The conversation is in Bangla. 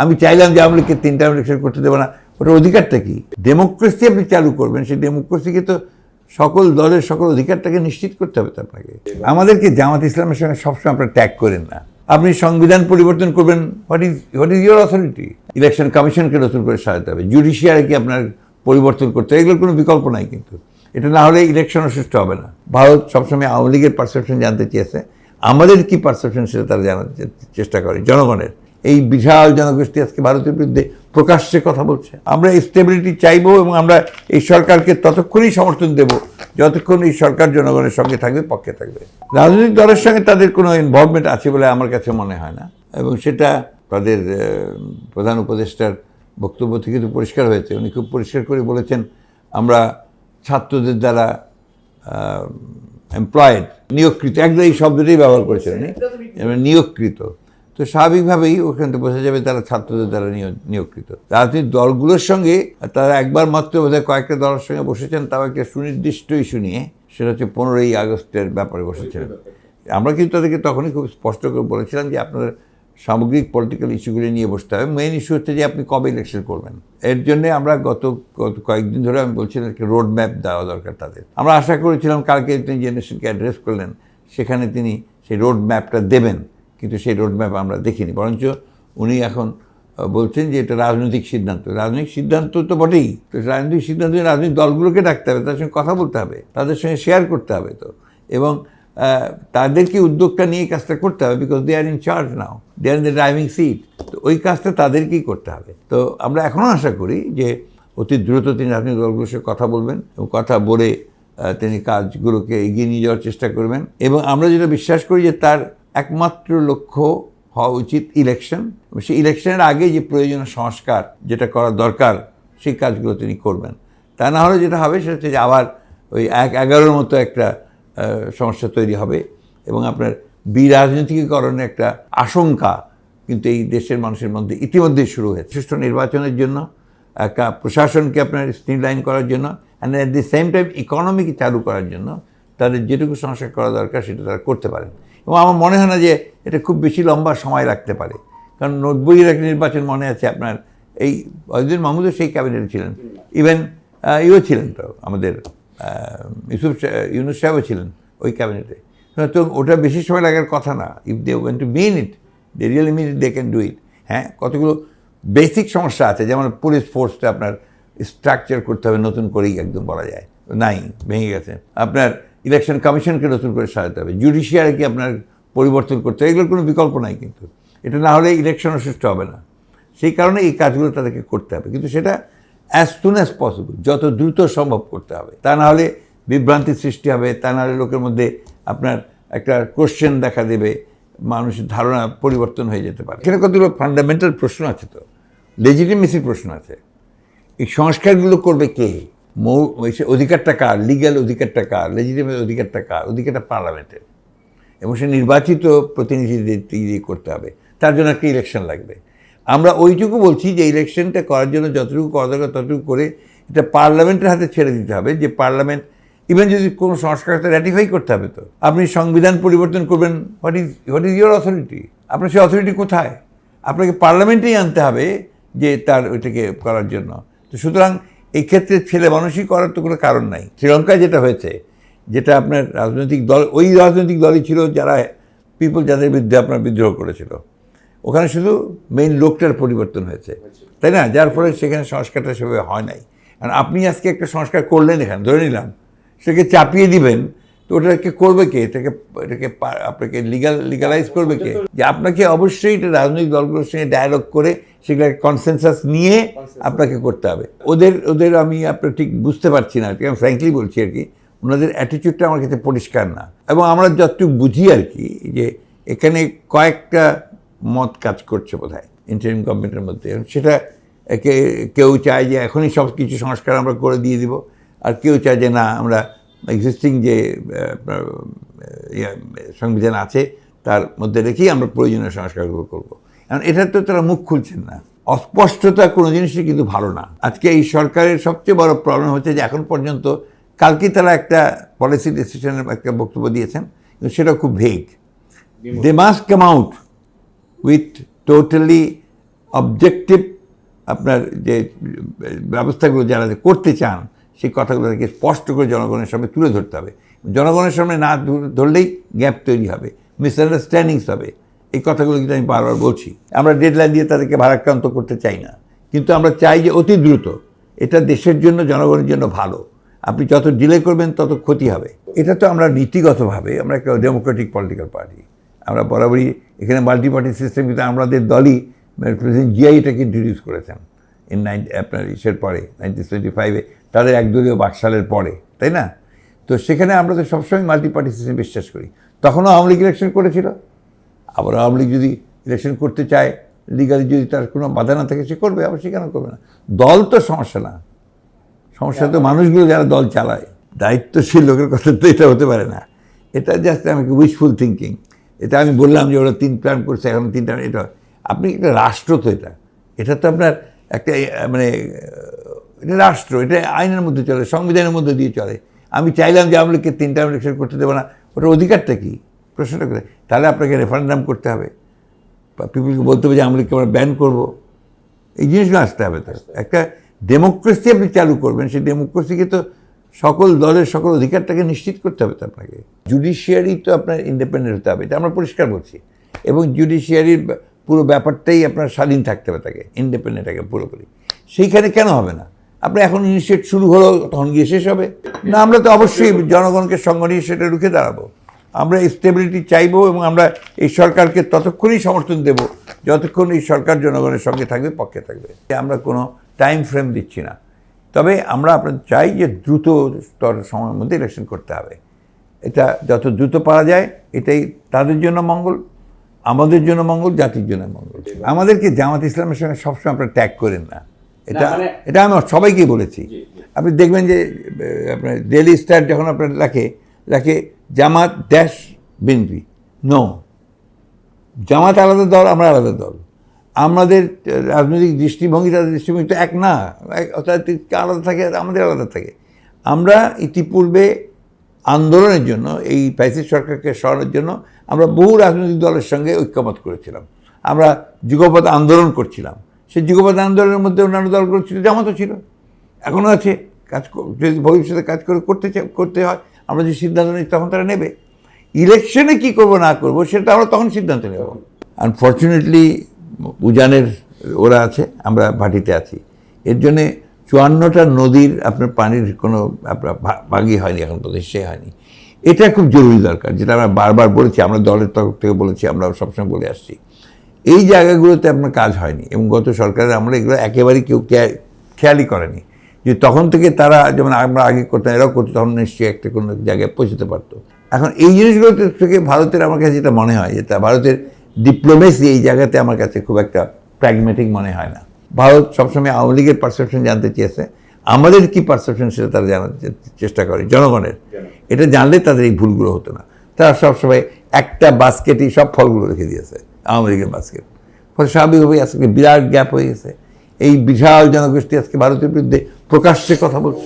আমি চাইলাম যে আওয়ামী লীগকে তিনটা ইলেকশন করতে দেবো না। ওটার অধিকারটা কি? ডেমোক্রেসি আপনি চালু করবেন, সেই ডেমোক্রেসিকে তো সকল দলের সকল অধিকারটাকে নিশ্চিত করতে হবে তো আপনাকে। আমাদেরকে জামাত ইসলামের সঙ্গে সবসময় আপনারা ট্যাগ করেন না। আপনি সংবিধান পরিবর্তন করবেন what is what is your authority election কমিশনকে নতুন করে সাজাতে হবে। জুডিশিয়ারিকে আপনার পরিবর্তন করতে হবে। এগুলোর কোনো বিকল্প নাই কিন্তু। এটা না হলে ইলেকশনও সুষ্ঠু হবে না। ভারত সবসময় আওয়ামী লীগের পারসেপশন জানতে চেয়েছে। আমাদের কি পারসেপশন সেটা তারা জানার চেষ্টা করে, জনগণের। এই বিশাল জনগোষ্ঠী আজকে ভারতের বিরুদ্ধে প্রকাশ্যে কথা বলছে। আমরা স্টেবিলিটি চাইব এবং আমরা এই সরকারকে ততক্ষণই সমর্থন দেব যতক্ষণ এই সরকার জনগণের সঙ্গে থাকবে পক্ষে থাকবে। রাজনৈতিক দলের সঙ্গে তাদের কোনো ইনভলভমেন্ট আছে বলে আমার কাছে মনে হয় না এবং সেটা তাদের প্রধান উপদেষ্টার বক্তব্য থেকে তো পরিষ্কার হয়েছে। উনি খুব পরিষ্কার করে বলেছেন আমরা ছাত্রদের দ্বারা এমপ্লয়েড নিয়োগকৃত একদম এই শব্দটাই ব্যবহার করেছিলেন নিয়োগকৃত। তো স্বাভাবিকভাবেই ওখান থেকে বোঝা যাবে তারা ছাত্রদের দ্বারা নিয়োগ- নিয়োগকৃত। রাজনৈতিক দলগুলোর সঙ্গে তারা একবার মাত্র বোধহয় কয়েকটা দলের সঙ্গে বসেছেন, তাও একটা সুনির্দিষ্ট ইস্যু নিয়ে, সেটা হচ্ছে পনেরোই আগস্টের ব্যাপারে বসেছিলেন। আমরা কিন্তু তাদেরকে তখনই খুব স্পষ্ট করে বলেছিলাম যে আপনাদের সামগ্রিক পলিটিক্যাল ইস্যুগুলি নিয়ে বসতে হবে। মেইন ইস্যু হচ্ছে যে আপনি কবে ইলেকশন করবেন। এর জন্য আমরা গত গত কয়েকদিন ধরে আমি বলছিলাম একটা রোড ম্যাপ দেওয়া দরকার তাদের। আমরা আশা করেছিলাম কালকে তিনি জেনারেশনকে অ্যাড্রেস করলেন, সেখানে তিনি সেই রোড ম্যাপটা দেবেন। কিন্তু সেই রোড ম্যাপ আমরা দেখিনি। বরঞ্চ উনি এখন বলছেন যে এটা রাজনৈতিক সিদ্ধান্ত। রাজনৈতিক সিদ্ধান্ত তো বটেই। তো রাজনৈতিক সিদ্ধান্ত রাজনৈতিক দলগুলোকে ডাকতে হবে, তাদের সঙ্গে কথা বলতে হবে, তাদের সঙ্গে শেয়ার করতে হবে তো। এবং তাদেরকে উদ্যোগটা নিয়ে কাজটা করতে হবে because they are in charge now they are in the driving seat তো ওই কাজটা তাদেরকেই করতে হবে। তো আমরা এখনও আশা করি যে অতি দ্রুত তিনি রাজনৈতিক দলগুলোর সঙ্গে কথা বলবেন এবং কথা বলে তিনি কাজগুলোকে এগিয়ে নিয়ে যাওয়ার চেষ্টা করবেন। এবং আমরা যেটা বিশ্বাস করি যে তার একমাত্র লক্ষ্য হওয়া উচিত ইলেকশন সেই ইলেকশনের আগে যে প্রয়োজনীয় সংস্কার যেটা করা দরকার, সেই কাজগুলো তিনি করবেন। তা না হলে যেটা হবে, সেটা হচ্ছে যে আবার ওই এক এগারোর মতো একটা সমস্যা তৈরি হবে। এবং আপনার বিরাজনীতিকরণের একটা আশঙ্কা কিন্তু এই দেশের মানুষের মধ্যে ইতিমধ্যেই শুরু হয়েছে। সুষ্ঠু নির্বাচনের জন্য, একটা প্রশাসনকে আপনার স্ট্রিমলাইন করার জন্য and at the same time ইকোনমিকে চালু করার জন্য, তাদের যেটুকু সংস্কার করা দরকার, সেটা তারা করতে পারেন। এবং আমার মনে হয় না যে এটা খুব বেশি লম্বা সময় রাখতে পারে। কারণ নব্বইয়ের একটা নির্বাচন মনে আছে আপনার, এই অজুদ্দিন মাহমুদও সেই ক্যাবিনেটে ছিলেন। ইভেন ইও ছিলেন তো আমাদের ইউসুফ ইউনুস সাহেবও ছিলেন ওই ক্যাবিনেটে। তো ওটা বেশি সময় লাগার কথা না। If they want to mean it they really mean it they can do it হ্যাঁ কতগুলো বেসিক সমস্যা আছে, যেমন পুলিশ ফোর্সটা আপনার স্ট্রাকচার করতে হবে, নতুন করেই একদম বলা যায়। নাই, ভেঙে গেছে। আপনার ইলেকশন কমিশনকে নতুন করে সাজাতে হবে। জুডিশিয়ারিকে আপনার পরিবর্তন করতে হবে? এগুলোর কোনো বিকল্প নাই কিন্তু। এটা না হলে ইলেকশনও সুষ্ঠু হবে না। সেই কারণে এই কাজগুলো তাদেরকে করতে হবে। কিন্তু সেটা অ্যাজ সুন অ্যাজ পসিবল যত দ্রুত সম্ভব করতে হবে। তা না হলে বিভ্রান্তির সৃষ্টি হবে, তা না হলে লোকের মধ্যে আপনার একটা কোশ্চেন দেখা দেবে, মানুষের ধারণা পরিবর্তন হয়ে যেতে পারে। এখানে কতগুলো ফান্ডামেন্টাল প্রশ্ন আছে তো? লেজিটিমেসির প্রশ্ন আছে। এই সংস্কারগুলো করবে কে? মৌ অধিকারটা কার? লিগ্যাল অধিকারটা কার? লেজিটিমেট অধিকারটা কার? অধিকারটা পার্লামেন্টের এবং সে নির্বাচিত প্রতিনিধিদের দিয়ে করতে হবে। তার জন্য একটা ইলেকশন লাগবে। আমরা ওইটুকু বলছি যে ইলেকশনটা করার জন্য যতটুকু করা দরকার, ততটুকু করে এটা পার্লামেন্টের হাতে ছেড়ে দিতে হবে যে পার্লামেন্ট ইভেন যদি কোনো সংস্কার র্যাটিফাই করতে হবে তো। আপনি সংবিধান পরিবর্তন করবেন what is what is your authority আপনার সেই অথরিটি কোথায়? আপনাকে পার্লামেন্টেই আনতে হবে যে তার ওইটাকে করার জন্য। তো সুতরাং এই ক্ষেত্রে ছেলে মানুষই করার তো কোনো কারণ নাই। শ্রীলঙ্কায় যেটা হয়েছে, যেটা আপনার রাজনৈতিক দল, ওই রাজনৈতিক দলই ছিল যারা পিপল যাদের বিরুদ্ধে আপনার বিদ্রোহ করেছিল। ওখানে শুধু মেইন লোকটার পরিবর্তন হয়েছে। তাই না? যার ফলে সেখানে সংস্কারটা সেভাবে হয় নাই। কারণ আপনি আজকে একটা সংস্কার করলেন এখানে, ধরে নিলাম। সেকে চাপিয়ে দিবেন তো ওটাকে করবে কে? এটাকে এটাকে আপনাকে লিগাল লিগালাইজ করবে কে? যে আপনাকে অবশ্যই এটা রাজনৈতিক দলগুলোর সঙ্গে ডায়ালগ করে সেগুলো কনসেনসাস নিয়ে আপনাকে করতে হবে। ওদের ওদের আমি আপনার ঠিক বুঝতে পারছি না আর কি। আমি ফ্র্যাঙ্কলি বলছি আর কি ওনাদের অ্যাটিটিউডটা আমার কাছে পরিষ্কার না। এবং আমরা যতটুকু বুঝি আর কি যে এখানে কয়েকটা মত কাজ করছে বোধ হয় ইন্টারিম গভর্নমেন্টের মধ্যে সেটা কেউ চায় যে এখনই সব কিছু সংস্কার আমরা করে দিয়ে দিব আর কেউ চায় যে না আমরা এক্সিস্টিং যে সংবিধান আছে তার মধ্যে রেখেই আমরা প্রয়োজনীয় সংস্কারগুলো করব। কারণ এটার তো তারা মুখ খুলছেন না। অস্পষ্টতা কোনো জিনিসই কিন্তু ভালো না। আজকে এই সরকারের সবচেয়ে বড় প্রবলেম হচ্ছে যে এখন পর্যন্ত কালকে তারা একটা পলিসি ডিসিশনের একটা বক্তব্য দিয়েছেন কিন্তু সেটা খুব vague they must come out with totally objective আপনার যে ব্যবস্থাগুলো যারা করতে চান সেই কথাগুলোকে স্পষ্ট করে জনগণের সামনে তুলে ধরতে হবে। জনগণের সামনে না ধরলেই গ্যাপ তৈরি হবে মিসআন্ডারস্ট্যান্ডিংস হবে। এই কথাগুলো কিন্তু আমি বারবার বলছি। আমরা ডেডলাইন দিয়ে তাদেরকে ভারাক্রান্ত করতে চাই না। কিন্তু আমরা চাই যে অতি দ্রুত এটা দেশের জন্য, জনগণের জন্য ভালো। আপনি যত ডিলে করবেন, তত ক্ষতি হবে। এটা তো আমরা নীতিগতভাবে, আমরা একটা ডেমোক্রেটিক পলিটিক্যাল পার্টি আমরা বরাবরই এখানে মাল্টি পার্টি সিস্টেম কিন্তু আমাদের দলই প্রেসিডেন্ট জিআই এটাকে ইন্ট্রোডিউস করেছেন। ইন নাইন আপনার ইসের পরে নাইনটিন টোয়েন্টি ফাইভে তাদের একদলীয় বাকশালের পরে তাই না? তো সেখানে আমরা তো সবসময় মাল্টি পার্টি সিস্টেম বিশ্বাস করি। তখনও আওয়ামী লীগ ইলেকশন করেছিল। আবার আওয়ামী লীগ যদি ইলেকশন করতে চায় লিগালি যদি তার কোনো বাধা না থাকে সে করবে আবার সে কেন করবে না? দল তো সমস্যা না। সমস্যা তো মানুষগুলো যারা দল চালায় দায়িত্বশীল লোকের কথা তো এটা হতে পারে না। এটা জাস্ট আমাকে উইশফুল থিঙ্কিং এটা আমি বললাম যে ওরা তিন প্ল্যান করছে এখন তিনটা এটা আপনি একটা রাষ্ট্র তো এটা। এটা তো আপনার একটা মানে এটা রাষ্ট্র, এটা আইনের মধ্যে চলে, সংবিধানের মধ্যে দিয়ে চলে। আমি চাইলাম যে আমলিকে তিনটা ইলেকশন করতে দেবো না। ওটার অধিকারটা কী? প্রশ্নটা করে তাহলে আপনাকে রেফারেন্ডাম করতে হবে। বা পিপুলকে বলতে হবে যে আমলিকে আমরা ব্যান করব। এই জিনিসগুলো আসতে হবে তো একটা ডেমোক্রেসি আপনি চালু করবেন, সেই ডেমোক্রেসিকে তো সকল দলের সকল অধিকারটাকে নিশ্চিত করতে হবে তো আপনাকে। জুডিশিয়ারি তো আপনার ইন্ডিপেন্ডেন্ট হতে হবে, এটা আমরা পরিষ্কার বলছি। এবং জুডিশিয়ারির পুরো ব্যাপারটাই আপনার স্বাধীন থাকতে হবে তাকে ইন্ডিপেন্ডেন্ট থাকে পুরোপুরি। সেইখানে কেন হবে না? আপনি এখন ইনিশিয়েট শুরু হলো, তখন গিয়ে শেষ হবে। না, আমরা তো অবশ্যই জনগণকে সঙ্গ নিয়ে সেটা রুখে দাঁড়াবো। আমরা স্টেবিলিটি চাইব এবং আমরা এই সরকারকে ততক্ষণই সমর্থন দেব, যতক্ষণ এই সরকার জনগণের সঙ্গে থাকবে, পক্ষে থাকবে। আমরা কোনো টাইম ফ্রেম দিচ্ছি না। তবে আমরা আপনার চাই যে দ্রুত স্তর সময়ের মধ্যে ইলেকশন করতে হবে। এটা যত দ্রুত পারা যায়, এটাই তাদের জন্য মঙ্গল। আমাদের জন্য মঙ্গল জাতির জন্য মঙ্গল। আমাদেরকে জামাত ইসলামের সঙ্গে সবসময় আপনার ট্যাগ করেন না। এটা মানে- এটা আমি সবাইকেই বলেছি। আপনি দেখবেন যে আপনার ডেলি স্টার যখন আপনার লেখে লেখে Jamaat dash BNP. No Jamaat আলাদা দল আমরা আলাদা দল। আমাদের রাজনৈতিক দৃষ্টিভঙ্গি তাদের দৃষ্টিভঙ্গি তো এক না। অর্থাৎ আলাদা থাকে আমাদের আলাদা থাকে। আমরা ইতিপূর্বে আন্দোলনের জন্য, এই প্যাসিস সরকারকে সরানোর জন্য আমরা বহু রাজনৈতিক দলের সঙ্গে ঐক্যমত করেছিলাম। আমরা যুগপথ আন্দোলন করছিলাম। সেই যুগপথ আন্দোলনের মধ্যে অন্যান্য দলগুলো ছিল, জামাতও ছিল। এখনও আছে, কাজ যদি ভবিষ্যতে কাজ করে করতে করতে হয়, আমরা যে সিদ্ধান্ত নিই তখন তারা নেবে। ইলেকশনে কি করব, না করব, সেটা আমরা তখন সিদ্ধান্ত নেব। আনফর্চুনেটলি উজানের ওরা আছে, আমরা ভাটিতে আছি। এর জন্যে চুয়ান্নটা নদীর আপনার পানির কোনো আপনার ভাগই হয়নি এখন প্রতিষ্ঠা হয়নি। এটা খুব জরুরি দরকার, যেটা আমরা বারবার বলেছি, আমরা দলের তরফ থেকে বলেছি, আমরা সবসময় বলে আসছি। এই জায়গাগুলোতে আপনার কাজ হয়নি, এবং গত সরকারের আমরা এগুলো একেবারেই কেউ খেয়া- খেয়ালই করেনি। যে তখন থেকে তারা যেমন আমরা আগে করতাম, এরাও করতো, তখন নিশ্চয়ই একটা কোনো জায়গায় পৌঁছতে পারতো। এখন এই জিনিসগুলো থেকে ভারতের আমার কাছে যেটা মনে হয় যেটা ভারতের ডিপ্লোমেসি এই জায়গাতে আমার কাছে খুব একটা প্র্যাগমেটিক মনে হয় না। ভারত সবসময় আওয়ামী লীগের পারসেপশন জানতে চেয়েছে। আমাদের কি পারসেপশন সেটা তারা জানার চেষ্টা করে, জনগণের। এটা জানলে তাদের এই ভুলগুলো হতো না। তারা সবসময় একটা বাস্কেটই সব ফলগুলো রেখে দিয়েছে, আওয়ামী লীগের বাস্কেট ফলে স্বাভাবিকভাবেই আজকে বিরাট গ্যাপ হয়ে গেছে। এই বিশাল জনগোষ্ঠী আজকে ভারতের বিরুদ্ধে প্রকাশ্যে কথা বলছে।